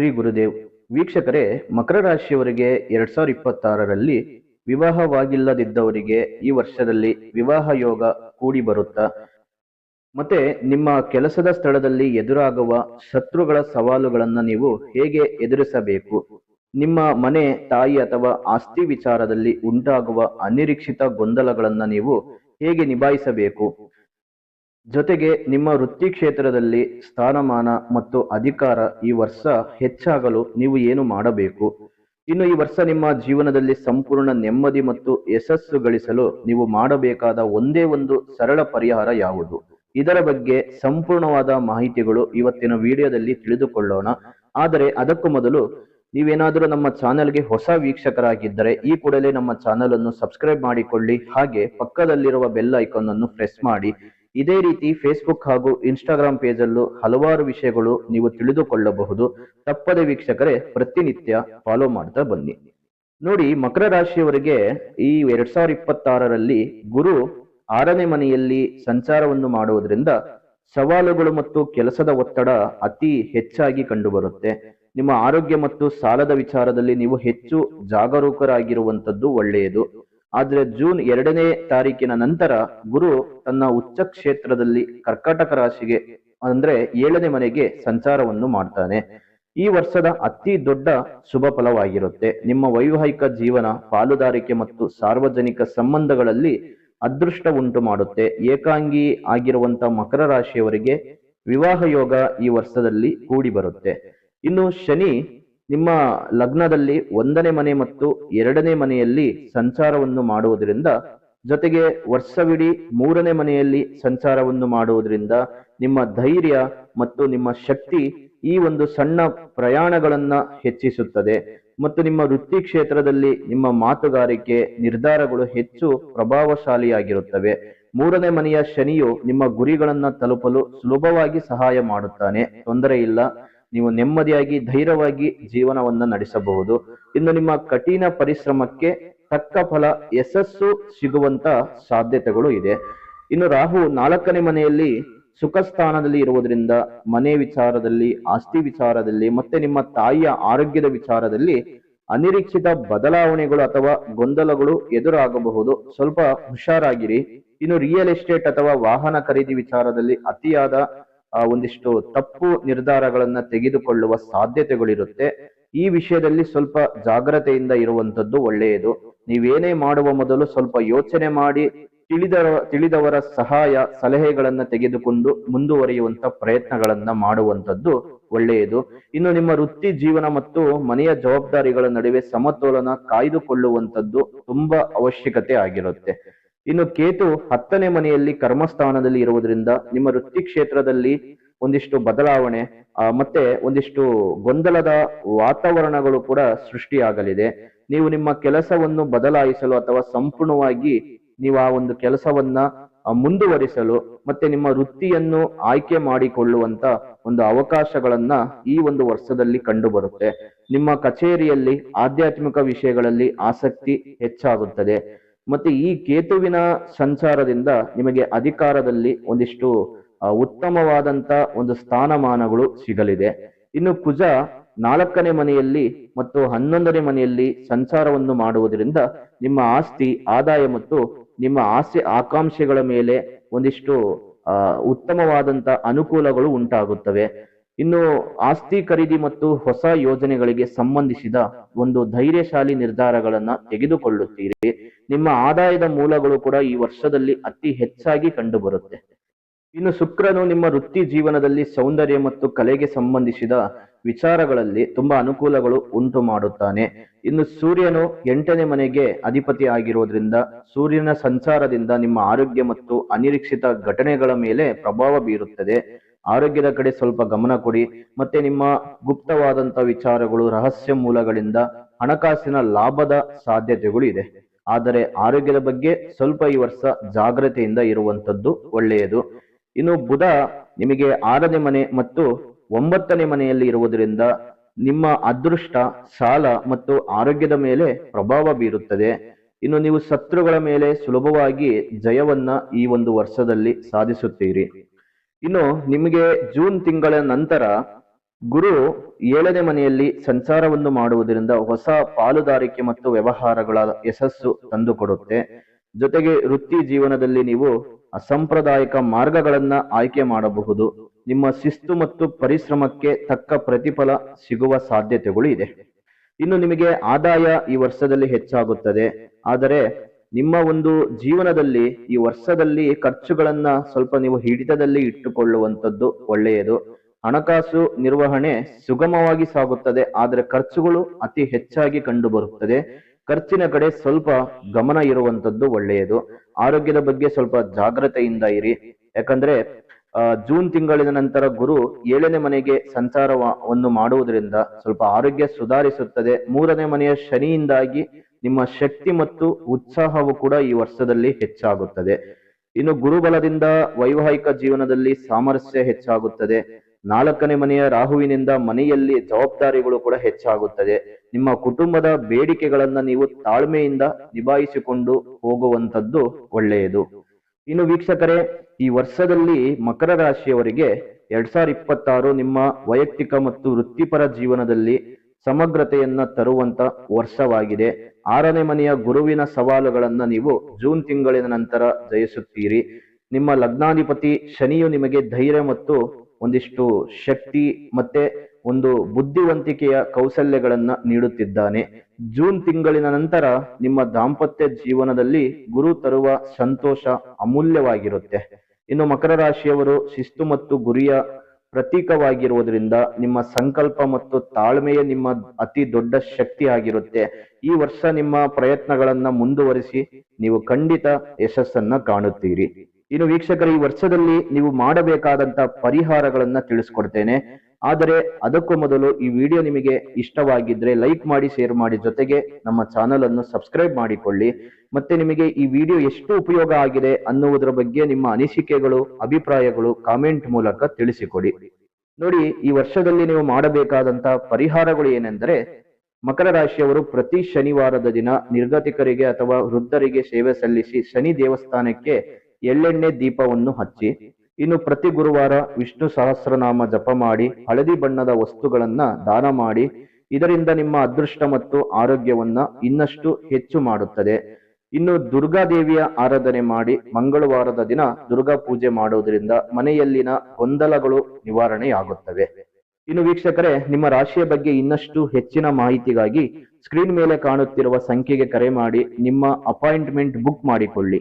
ಶ್ರೀ ಗುರುದೇವ್. ವೀಕ್ಷಕರೇ, ಮಕರ ರಾಶಿಯವರಿಗೆ ಎರಡ್ ಸಾವಿರದ ಇಪ್ಪತ್ತಾರರಲ್ಲಿ ವಿವಾಹವಾಗಿಲ್ಲದಿದ್ದವರಿಗೆ ಈ ವರ್ಷದಲ್ಲಿ ವಿವಾಹ ಯೋಗ ಕೂಡಿ ಬರುತ್ತಾ? ಮತ್ತೆ ನಿಮ್ಮ ಕೆಲಸದ ಸ್ಥಳದಲ್ಲಿ ಎದುರಾಗುವ ಶತ್ರುಗಳ ಸವಾಲುಗಳನ್ನ ನೀವು ಹೇಗೆ ಎದುರಿಸಬೇಕು? ನಿಮ್ಮ ಮನೆ, ತಾಯಿ ಅಥವಾ ಆಸ್ತಿ ವಿಚಾರದಲ್ಲಿ ಉಂಟಾಗುವ ಅನಿರೀಕ್ಷಿತ ಗೊಂದಲಗಳನ್ನ ನೀವು ಹೇಗೆ ನಿಭಾಯಿಸಬೇಕು? ಜೊತೆಗೆ ನಿಮ್ಮ ವೃತ್ತಿ ಕ್ಷೇತ್ರದಲ್ಲಿ ಸ್ಥಾನಮಾನ ಮತ್ತು ಅಧಿಕಾರ ಈ ವರ್ಷ ಹೆಚ್ಚಾಗಲು ನೀವು ಏನು ಮಾಡಬೇಕು? ಇನ್ನು ಈ ವರ್ಷ ನಿಮ್ಮ ಜೀವನದಲ್ಲಿ ಸಂಪೂರ್ಣ ನೆಮ್ಮದಿ ಮತ್ತು ಯಶಸ್ಸು ಗಳಿಸಲು ನೀವು ಮಾಡಬೇಕಾದ ಒಂದೇ ಒಂದು ಸರಳ ಪರಿಹಾರ ಯಾವುದು? ಇದರ ಬಗ್ಗೆ ಸಂಪೂರ್ಣವಾದ ಮಾಹಿತಿಗಳು ಇವತ್ತಿನ ವಿಡಿಯೋದಲ್ಲಿ ತಿಳಿದುಕೊಳ್ಳೋಣ. ಆದರೆ ಅದಕ್ಕೂ ಮೊದಲು ನೀವೇನಾದರೂ ನಮ್ಮ ಚಾನೆಲ್ಗೆ ಹೊಸ ವೀಕ್ಷಕರಾಗಿದ್ದರೆ ಈ ಕೂಡಲೇ ನಮ್ಮ ಚಾನೆಲ್ ಅನ್ನು ಸಬ್ಸ್ಕ್ರೈಬ್ ಮಾಡಿಕೊಳ್ಳಿ. ಹಾಗೆ ಪಕ್ಕದಲ್ಲಿರುವ ಬೆಲ್ ಐಕಾನ್ ಅನ್ನು ಪ್ರೆಸ್ ಮಾಡಿ. ಇದೇ ರೀತಿ ಫೇಸ್ಬುಕ್ ಹಾಗೂ ಇನ್ಸ್ಟಾಗ್ರಾಮ್ ಪೇಜಲ್ಲೂ ಹಲವಾರು ವಿಷಯಗಳು ನೀವು ತಿಳಿದುಕೊಳ್ಳಬಹುದು. ತಪ್ಪದೆ ವೀಕ್ಷಕರೇ, ಪ್ರತಿನಿತ್ಯ ಫಾಲೋ ಮಾಡ್ತಾ ಬನ್ನಿ. ನೋಡಿ, ಮಕರ ರಾಶಿಯವರಿಗೆ ಈ ಎರಡ್ ಸಾವಿರದ ಇಪ್ಪತ್ತಾರರಲ್ಲಿ ಗುರು ಆರನೇ ಮನೆಯಲ್ಲಿ ಸಂಚಾರವನ್ನು ಮಾಡುವುದರಿಂದ ಸವಾಲುಗಳು ಮತ್ತು ಕೆಲಸದ ಒತ್ತಡ ಅತಿ ಹೆಚ್ಚಾಗಿ ಕಂಡುಬರುತ್ತೆ. ನಿಮ್ಮ ಆರೋಗ್ಯ ಮತ್ತು ಸಾಲದ ವಿಚಾರದಲ್ಲಿ ನೀವು ಹೆಚ್ಚು ಜಾಗರೂಕರಾಗಿರುವಂತದ್ದು ಒಳ್ಳೆಯದು. ಆದ್ರೆ ಜೂನ್ ಎರಡನೇ ತಾರೀಕಿನ ನಂತರ ಗುರು ತನ್ನ ಉಚ್ಚ ಕ್ಷೇತ್ರದಲ್ಲಿ ಕರ್ಕಾಟಕ ರಾಶಿಗೆ, ಅಂದ್ರೆ ಏಳನೇ ಮನೆಗೆ ಸಂಚಾರವನ್ನು ಮಾಡ್ತಾನೆ. ಈ ವರ್ಷದ ಅತಿ ದೊಡ್ಡ ಶುಭ ಫಲವಾಗಿರುತ್ತೆ. ನಿಮ್ಮ ವೈವಾಹಿಕ ಜೀವನ, ಪಾಲುದಾರಿಕೆ ಮತ್ತು ಸಾರ್ವಜನಿಕ ಸಂಬಂಧಗಳಲ್ಲಿ ಅದೃಷ್ಟ ಉಂಟು ಮಾಡುತ್ತೆ. ಏಕಾಂಗಿ ಆಗಿರುವಂತ ಮಕರ ರಾಶಿಯವರಿಗೆ ವಿವಾಹ ಯೋಗ ಈ ವರ್ಷದಲ್ಲಿ ಕೂಡಿ ಬರುತ್ತೆ. ಇನ್ನು ಶನಿ ನಿಮ್ಮ ಲಗ್ನದಲ್ಲಿ ಒಂದನೇ ಮನೆ ಮತ್ತು ಎರಡನೇ ಮನೆಯಲ್ಲಿ ಸಂಚಾರವನ್ನು ಮಾಡುವುದರಿಂದ, ಜೊತೆಗೆ ವರ್ಷವಿಡೀ ಮೂರನೇ ಮನೆಯಲ್ಲಿ ಸಂಚಾರವನ್ನು ಮಾಡುವುದರಿಂದ ನಿಮ್ಮ ಧೈರ್ಯ ಮತ್ತು ನಿಮ್ಮ ಶಕ್ತಿ ಈ ಒಂದು ಸಣ್ಣ ಪ್ರಯಾಣಗಳನ್ನ ಹೆಚ್ಚಿಸುತ್ತದೆ. ಮತ್ತು ನಿಮ್ಮ ವೃತ್ತಿ ಕ್ಷೇತ್ರದಲ್ಲಿ ನಿಮ್ಮ ಮಾತುಗಾರಿಕೆ, ನಿರ್ಧಾರಗಳು ಹೆಚ್ಚು ಪ್ರಭಾವಶಾಲಿಯಾಗಿರುತ್ತವೆ. ಮೂರನೇ ಮನೆಯ ಶನಿಯು ನಿಮ್ಮ ಗುರಿಗಳನ್ನ ತಲುಪಲು ಸುಲಭವಾಗಿ ಸಹಾಯ ಮಾಡುತ್ತಾನೆ. ತೊಂದರೆ ಇಲ್ಲ. ನೀವು ನೆಮ್ಮದಿಯಾಗಿ, ಧೈರ್ಯವಾಗಿ ಜೀವನವನ್ನ ನಡೆಸಬಹುದು. ಇನ್ನು ನಿಮ್ಮ ಕಠಿಣ ಪರಿಶ್ರಮಕ್ಕೆ ತಕ್ಕ ಫಲ, ಯಶಸ್ಸು ಸಿಗುವಂತ ಸಾಧ್ಯತೆಗಳು ಇದೆ. ಇನ್ನು ರಾಹು ನಾಲ್ಕನೇ ಮನೆಯಲ್ಲಿ ಸುಖ ಸ್ಥಾನದಲ್ಲಿ ಇರುವುದರಿಂದ, ಮನೆ ವಿಚಾರದಲ್ಲಿ, ಆಸ್ತಿ ವಿಚಾರದಲ್ಲಿ, ಮತ್ತೆ ನಿಮ್ಮ ತಾಯಿಯ ಆರೋಗ್ಯದ ವಿಚಾರದಲ್ಲಿ ಅನಿರೀಕ್ಷಿತ ಬದಲಾವಣೆಗಳು ಅಥವಾ ಗೊಂದಲಗಳು ಎದುರಾಗಬಹುದು. ಸ್ವಲ್ಪ ಹುಷಾರಾಗಿರಿ. ಇನ್ನು ರಿಯಲ್ ಎಸ್ಟೇಟ್ ಅಥವಾ ವಾಹನ ಖರೀದಿ ವಿಚಾರದಲ್ಲಿ ಅತಿಯಾದ ಒಂದಿಷ್ಟು ತಪ್ಪು ನಿರ್ಧಾರಗಳನ್ನ ತೆಗೆದುಕೊಳ್ಳುವ ಸಾಧ್ಯತೆಗಳಿರುತ್ತೆ. ಈ ವಿಷಯದಲ್ಲಿ ಸ್ವಲ್ಪ ಜಾಗ್ರತೆಯಿಂದ ಇರುವಂತದ್ದು ಒಳ್ಳೆಯದು. ನೀವೇನೇ ಮಾಡುವ ಮೊದಲು ಸ್ವಲ್ಪ ಯೋಚನೆ ಮಾಡಿ ತಿಳಿದ ತಿಳಿದವರ ಸಹಾಯ, ಸಲಹೆಗಳನ್ನ ತೆಗೆದುಕೊಂಡು ಮುಂದುವರಿಯುವಂತ ಪ್ರಯತ್ನಗಳನ್ನ ಮಾಡುವಂತದ್ದು ಒಳ್ಳೆಯದು. ಇನ್ನು ನಿಮ್ಮ ವೃತ್ತಿ ಜೀವನ ಮತ್ತು ಮನೆಯ ಜವಾಬ್ದಾರಿಗಳ ನಡುವೆ ಸಮತೋಲನ ಕಾಯ್ದುಕೊಳ್ಳುವಂತದ್ದು ತುಂಬಾ ಅವಶ್ಯಕತೆ ಆಗಿರುತ್ತೆ. ಇನ್ನು ಕೇತು ಹತ್ತನೇ ಮನೆಯಲ್ಲಿ ಕರ್ಮಸ್ಥಾನದಲ್ಲಿ ಇರುವುದರಿಂದ ನಿಮ್ಮ ವೃತ್ತಿ ಕ್ಷೇತ್ರದಲ್ಲಿ ಒಂದಿಷ್ಟು ಬದಲಾವಣೆ ಮತ್ತೆ ಒಂದಿಷ್ಟು ಗೊಂದಲದ ವಾತಾವರಣಗಳು ಕೂಡ ಸೃಷ್ಟಿಯಾಗಲಿದೆ. ನೀವು ನಿಮ್ಮ ಕೆಲಸವನ್ನು ಬದಲಾಯಿಸಲು ಅಥವಾ ಸಂಪೂರ್ಣವಾಗಿ ನೀವು ಆ ಒಂದು ಕೆಲಸವನ್ನ ಮುಂದುವರಿಸಲು ಮತ್ತೆ ನಿಮ್ಮ ವೃತ್ತಿಯನ್ನು ಆಯ್ಕೆ ಮಾಡಿಕೊಳ್ಳುವಂತ ಒಂದು ಅವಕಾಶಗಳನ್ನ ಈ ಒಂದು ವರ್ಷದಲ್ಲಿ ಕಂಡು ಬರುತ್ತೆ ನಿಮ್ಮ ಕಚೇರಿಯಲ್ಲಿ ಆಧ್ಯಾತ್ಮಿಕ ವಿಷಯಗಳಲ್ಲಿ ಆಸಕ್ತಿ ಹೆಚ್ಚಾಗುತ್ತದೆ. ಮತ್ತೆ ಈ ಕೇತುವಿನ ಸಂಚಾರದಿಂದ ನಿಮಗೆ ಅಧಿಕಾರದಲ್ಲಿ ಒಂದಿಷ್ಟು ಉತ್ತಮವಾದಂತ ಒಂದು ಸ್ಥಾನಮಾನಗಳು ಸಿಗಲಿದೆ. ಇನ್ನು ಕುಜ ನಾಲ್ಕನೇ ಮನೆಯಲ್ಲಿ ಮತ್ತು ಹನ್ನೊಂದನೇ ಮನೆಯಲ್ಲಿ ಸಂಚಾರವನ್ನು ಮಾಡುವುದರಿಂದ ನಿಮ್ಮ ಆಸ್ತಿ, ಆದಾಯ ಮತ್ತು ನಿಮ್ಮ ಆಸೆ ಆಕಾಂಕ್ಷೆಗಳ ಮೇಲೆ ಒಂದಿಷ್ಟು ಉತ್ತಮವಾದಂತ ಅನುಕೂಲಗಳು ಉಂಟಾಗುತ್ತವೆ. ಇನ್ನು ಆಸ್ತಿ ಖರೀದಿ ಮತ್ತು ಹೊಸ ಯೋಜನೆಗಳಿಗೆ ಸಂಬಂಧಿಸಿದ ಒಂದು ಧೈರ್ಯಶಾಲಿ ನಿರ್ಧಾರಗಳನ್ನ ತೆಗೆದುಕೊಳ್ಳುತ್ತೀರಿ. ನಿಮ್ಮ ಆದಾಯದ ಮೂಲಗಳು ಕೂಡ ಈ ವರ್ಷದಲ್ಲಿ ಅತಿ ಹೆಚ್ಚಾಗಿ ಕಂಡುಬರುತ್ತೆ. ಇನ್ನು ಶುಕ್ರನು ನಿಮ್ಮ ವೃತ್ತಿ ಜೀವನದಲ್ಲಿ ಸೌಂದರ್ಯ ಮತ್ತು ಕಲೆಗೆ ಸಂಬಂಧಿಸಿದ ವಿಚಾರಗಳಲ್ಲಿ ತುಂಬಾ ಅನುಕೂಲಗಳು ಉಂಟು ಮಾಡುತ್ತಾನೆ. ಇನ್ನು ಸೂರ್ಯನು ಎಂಟನೇ ಮನೆಗೆ ಅಧಿಪತಿ ಆಗಿರೋದ್ರಿಂದ ಸೂರ್ಯನ ಸಂಚಾರದಿಂದ ನಿಮ್ಮ ಆರೋಗ್ಯ ಮತ್ತು ಅನಿರೀಕ್ಷಿತ ಘಟನೆಗಳ ಮೇಲೆ ಪ್ರಭಾವ ಬೀರುತ್ತದೆ. ಆರೋಗ್ಯದ ಕಡೆ ಸ್ವಲ್ಪ ಗಮನ ಕೊಡಿ. ಮತ್ತೆ ನಿಮ್ಮ ಗುಪ್ತವಾದಂತ ವಿಚಾರಗಳು, ರಹಸ್ಯ ಮೂಲಗಳಿಂದ ಹಣಕಾಸಿನ ಲಾಭದ ಸಾಧ್ಯತೆಗಳು ಇದೆ. ಆದರೆ ಆರೋಗ್ಯದ ಬಗ್ಗೆ ಸ್ವಲ್ಪ ಈ ವರ್ಷ ಜಾಗ್ರತೆಯಿಂದ ಇರುವಂತದ್ದು ಒಳ್ಳೆಯದು. ಇನ್ನು ಬುಧ ನಿಮಗೆ ಆರನೇ ಮನೆ ಮತ್ತು ಒಂಬತ್ತನೇ ಮನೆಯಲ್ಲಿ ಇರುವುದರಿಂದ ನಿಮ್ಮ ಅದೃಷ್ಟ ಸಾಲ ಮತ್ತು ಆರೋಗ್ಯದ ಮೇಲೆ ಪ್ರಭಾವ ಬೀರುತ್ತದೆ. ಇನ್ನು ನೀವು ಶತ್ರುಗಳ ಮೇಲೆ ಸುಲಭವಾಗಿ ಜಯವನ್ನ ಈ ಒಂದು ವರ್ಷದಲ್ಲಿ ಸಾಧಿಸುತ್ತೀರಿ. ಇನ್ನು ನಿಮಗೆ ಜೂನ್ ತಿಂಗಳ ನಂತರ ಗುರು ಏಳನೇ ಮನೆಯಲ್ಲಿ ಸಂಚಾರವನ್ನು ಮಾಡುವುದರಿಂದ ಹೊಸ ಪಾಲುದಾರಿಕೆ ಮತ್ತು ವ್ಯವಹಾರಗಳ ಯಶಸ್ಸು ತಂದುಕೊಡುತ್ತೆ. ಜೊತೆಗೆ ವೃತ್ತಿ ಜೀವನದಲ್ಲಿ ನೀವು ಅಸಾಂಪ್ರದಾಯಿಕ ಮಾರ್ಗಗಳನ್ನ ಆಯ್ಕೆ ಮಾಡಬಹುದು. ನಿಮ್ಮ ಶಿಸ್ತು ಮತ್ತು ಪರಿಶ್ರಮಕ್ಕೆ ತಕ್ಕ ಪ್ರತಿಫಲ ಸಿಗುವ ಸಾಧ್ಯತೆಗಳು ಇದೆ. ಇನ್ನು ನಿಮಗೆ ಆದಾಯ ಈ ವರ್ಷದಲ್ಲಿ ಹೆಚ್ಚಾಗುತ್ತದೆ. ಆದರೆ ನಿಮ್ಮ ಒಂದು ಜೀವನದಲ್ಲಿ ಈ ವರ್ಷದಲ್ಲಿ ಖರ್ಚುಗಳನ್ನ ಸ್ವಲ್ಪ ನೀವು ಹಿಡಿತದಲ್ಲಿ ಇಟ್ಟುಕೊಳ್ಳುವಂಥದ್ದು ಒಳ್ಳೆಯದು. ಹಣಕಾಸು ನಿರ್ವಹಣೆ ಸುಗಮವಾಗಿ ಸಾಗುತ್ತದೆ, ಆದರೆ ಖರ್ಚುಗಳು ಅತಿ ಹೆಚ್ಚಾಗಿ ಕಂಡು ಬರುತ್ತದೆ ಖರ್ಚಿನ ಕಡೆ ಸ್ವಲ್ಪ ಗಮನ ಇರುವಂತದ್ದು ಒಳ್ಳೆಯದು. ಆರೋಗ್ಯದ ಬಗ್ಗೆ ಸ್ವಲ್ಪ ಜಾಗ್ರತೆಯಿಂದ ಇರಿ. ಯಾಕಂದ್ರೆ ಜೂನ್ ತಿಂಗಳಿನ ನಂತರ ಗುರು ಏಳನೇ ಮನೆಗೆ ಸಂಚಾರವನ್ನು ಮಾಡುವುದರಿಂದ ಸ್ವಲ್ಪ ಆರೋಗ್ಯ ಸುಧಾರಿಸುತ್ತದೆ. ಮೂರನೇ ಮನೆಯ ಶನಿಯಿಂದಾಗಿ ನಿಮ್ಮ ಶಕ್ತಿ ಮತ್ತು ಉತ್ಸಾಹವು ಕೂಡ ಈ ವರ್ಷದಲ್ಲಿ ಹೆಚ್ಚಾಗುತ್ತದೆ. ಇನ್ನು ಗುರುಬಲದಿಂದ ವೈವಾಹಿಕ ಜೀವನದಲ್ಲಿ ಸಾಮರಸ್ಯ ಹೆಚ್ಚಾಗುತ್ತದೆ. ನಾಲ್ಕನೇ ಮನೆಯ ರಾಹುವಿನಿಂದ ಮನೆಯಲ್ಲಿ ಜವಾಬ್ದಾರಿಗಳು ಕೂಡ ಹೆಚ್ಚಾಗುತ್ತದೆ. ನಿಮ್ಮ ಕುಟುಂಬದ ಬೇಡಿಕೆಗಳನ್ನ ನೀವು ತಾಳ್ಮೆಯಿಂದ ನಿಭಾಯಿಸಿಕೊಂಡು ಹೋಗುವಂತದ್ದು ಒಳ್ಳೆಯದು. ಇನ್ನು ವೀಕ್ಷಕರೇ, ಈ ವರ್ಷದಲ್ಲಿ ಮಕರ ರಾಶಿಯವರಿಗೆ ಎರಡ್ ಸಾವಿರದ ಇಪ್ಪತ್ತಾರು ನಿಮ್ಮ ವೈಯಕ್ತಿಕ ಮತ್ತು ವೃತ್ತಿಪರ ಜೀವನದಲ್ಲಿ ಸಮಗ್ರತೆಯನ್ನ ತರುವಂತ ವರ್ಷವಾಗಿದೆ. ಆರನೇ ಮನೆಯ ಗುರುವಿನ ಸವಾಲುಗಳನ್ನ ನೀವು ಜೂನ್ ತಿಂಗಳಿನ ನಂತರ ಜಯಿಸುತ್ತೀರಿ. ನಿಮ್ಮ ಲಗ್ನಾಧಿಪತಿ ಶನಿಯು ನಿಮಗೆ ಧೈರ್ಯ ಮತ್ತು ಒಂದಿಷ್ಟು ಶಕ್ತಿ ಮತ್ತೆ ಒಂದು ಬುದ್ಧಿವಂತಿಕೆಯ ಕೌಶಲ್ಯಗಳನ್ನ ನೀಡುತ್ತಿದ್ದಾನೆ. ಜೂನ್ ತಿಂಗಳಿನ ನಂತರ ನಿಮ್ಮ ದಾಂಪತ್ಯ ಜೀವನದಲ್ಲಿ ಗುರು ತರುವ ಸಂತೋಷ ಅಮೂಲ್ಯವಾಗಿರುತ್ತೆ. ಇನ್ನು ಮಕರ ರಾಶಿಯವರು ಶಿಸ್ತು ಮತ್ತು ಗುರಿಯ ಪ್ರತೀಕವಾಗಿರುವುದರಿಂದ ನಿಮ್ಮ ಸಂಕಲ್ಪ ಮತ್ತು ತಾಳ್ಮೆಯೇ ನಿಮ್ಮ ಅತಿ ದೊಡ್ಡ ಶಕ್ತಿ ಆಗಿರುತ್ತೆ. ಈ ವರ್ಷ ನಿಮ್ಮ ಪ್ರಯತ್ನಗಳನ್ನ ಮುಂದುವರಿಸಿ ನೀವು ಖಂಡಿತ ಯಶಸ್ಸನ್ನ ಕಾಣುತ್ತೀರಿ. ಇನ್ನು ವೀಕ್ಷಕರು, ಈ ವರ್ಷದಲ್ಲಿ ನೀವು ಮಾಡಬೇಕಾದಂತ ಪರಿಹಾರಗಳನ್ನ ತಿಳಿಸ್ಕೊಡ್ತೇನೆ. ಆದರೆ ಅದಕ್ಕೂ ಮೊದಲು ಈ ವಿಡಿಯೋ ನಿಮಗೆ ಇಷ್ಟವಾಗಿದ್ರೆ ಲೈಕ್ ಮಾಡಿ, ಶೇರ್ ಮಾಡಿ, ಜೊತೆಗೆ ನಮ್ಮ ಚಾನಲ್ ಅನ್ನು ಸಬ್ಸ್ಕ್ರೈಬ್ ಮಾಡಿಕೊಳ್ಳಿ. ಮತ್ತೆ ನಿಮಗೆ ಈ ವಿಡಿಯೋ ಎಷ್ಟು ಉಪಯೋಗ ಆಗಿದೆ ಅನ್ನುವುದರ ಬಗ್ಗೆ ನಿಮ್ಮ ಅನಿಸಿಕೆಗಳು, ಅಭಿಪ್ರಾಯಗಳು ಕಾಮೆಂಟ್ ಮೂಲಕ ತಿಳಿಸಿಕೊಡಿ. ನೋಡಿ, ಈ ವರ್ಷದಲ್ಲಿ ನೀವು ಮಾಡಬೇಕಾದಂತ ಪರಿಹಾರಗಳು ಏನೆಂದರೆ ಮಕರ ರಾಶಿಯವರು ಪ್ರತಿ ಶನಿವಾರದ ದಿನ ನಿರ್ಗತಿಕರಿಗೆ ಅಥವಾ ವೃದ್ಧರಿಗೆ ಸೇವೆ ಸಲ್ಲಿಸಿ ಶನಿ ದೇವಸ್ಥಾನಕ್ಕೆ ಎಳ್ಳೆಣ್ಣೆ ದೀಪವನ್ನು ಹಚ್ಚಿ, ಇನ್ನು ಪ್ರತಿ ಗುರುವಾರ ವಿಷ್ಣು ಸಹಸ್ರನಾಮ ಜಪ ಮಾಡಿ, ಹಳದಿ ಬಣ್ಣದ ವಸ್ತುಗಳನ್ನ ದಾನ ಮಾಡಿ, ಇದರಿಂದ ನಿಮ್ಮ ಅದೃಷ್ಟ ಮತ್ತು ಆರೋಗ್ಯವನ್ನ ಇನ್ನಷ್ಟು ಹೆಚ್ಚು ಮಾಡುತ್ತದೆ. ಇನ್ನು ದುರ್ಗಾದೇವಿಯ ಆರಾಧನೆ ಮಾಡಿ, ಮಂಗಳವಾರದ ದಿನ ದುರ್ಗಾ ಪೂಜೆ ಮಾಡುವುದರಿಂದ ಮನೆಯಲ್ಲಿನ ಗೊಂದಲಗಳು ನಿವಾರಣೆಯಾಗುತ್ತವೆ. ಇನ್ನು ವೀಕ್ಷಕರೇ, ನಿಮ್ಮ ರಾಶಿಯ ಬಗ್ಗೆ ಇನ್ನಷ್ಟು ಹೆಚ್ಚಿನ ಮಾಹಿತಿಗಾಗಿ ಸ್ಕ್ರೀನ್ ಮೇಲೆ ಕಾಣುತ್ತಿರುವ ಸಂಖ್ಯೆಗೆ ಕರೆ ಮಾಡಿ, ನಿಮ್ಮ ಅಪಾಯಿಂಟ್ಮೆಂಟ್ ಬುಕ್ ಮಾಡಿಕೊಳ್ಳಿ.